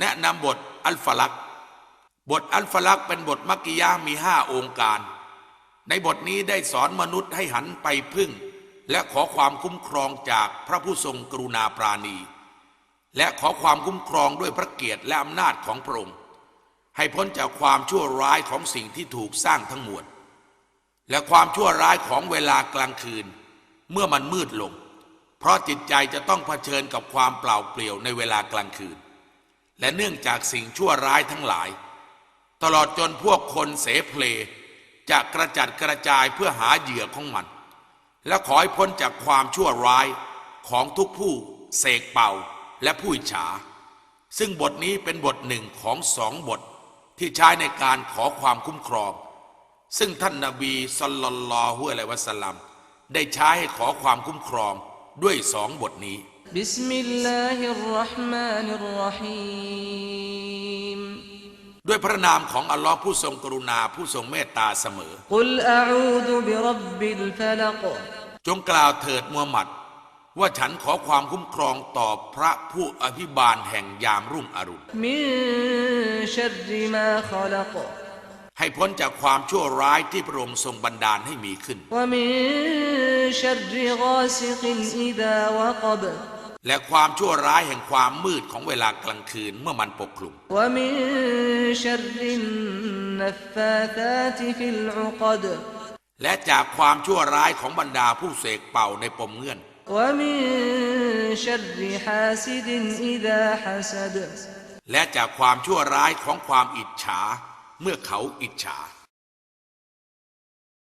แนะนำบทอัลฟลัก บทอัลฟลักเป็นบทมักกิยะมีห้าองค์การ ในบทนี้ได้สอนมนุษย์ให้หันไปพึ่ง และขอความคุ้มครองจากพระผู้ทรงกรุณาปราณี และขอความคุ้มครองด้วยพระเกียรติและอำนาจของพระองค์ให้พ้นจากความชั่วร้ายของสิ่งที่ถูกสร้างทั้งมวลและความชั่วร้ายของเวลากลางคืน เมื่อมันมืดลง เพราะจิตใจจะต้องเผชิญกับความเปล่าเปลี่ยวในเวลากลางคืน และเนื่องจากสิ่งชั่วร้ายทั้งหลาย ตลอดจนพวกคนเสเพลจะกระจัดกระจายเพื่อหาเหยื่อของมัน และขอให้พ้นจากความชั่วร้ายของทุกผู้เสกเป่าและผู้อิจฉา ซึ่งบทนี้เป็นบทหนึ่งของสองบทที่ใช้ในการขอความคุ้มครอง ซึ่งท่านนาบีสัลลัลลอฮุอะลัยวะสัลลัมได้ใช้ให้ขอความคุ้มครองด้วยสองบทนี้ بسم الله الرحمن الرحيم ด้วยพระนามของอัลลอฮ์ผู้ทรงกรุณาผู้ทรงเมตตาเสมอ قل أعوذ برب الفلق จงกล่าวเถิดมูฮัมหมัด ว่าฉันขอความคุ้มครองต่อพระผู้อภิบาลแห่งยามรุ่งอรุณ من شر ما خلق ให้พ้นจากความชั่วร้ายที่พระองค์ทรงบันดาลให้มีขึ้น ومن شر غاسق إذا وقب และความชั่วร้ายแห่งความมืดของเวลากลางคืนเมื่อมันปกคลุม และจากความชั่วร้ายของบรรดาผู้เสกเป่าในปมเงื่อน และจากความชั่วร้ายของความอิจฉา เมื่อเขาอิจฉา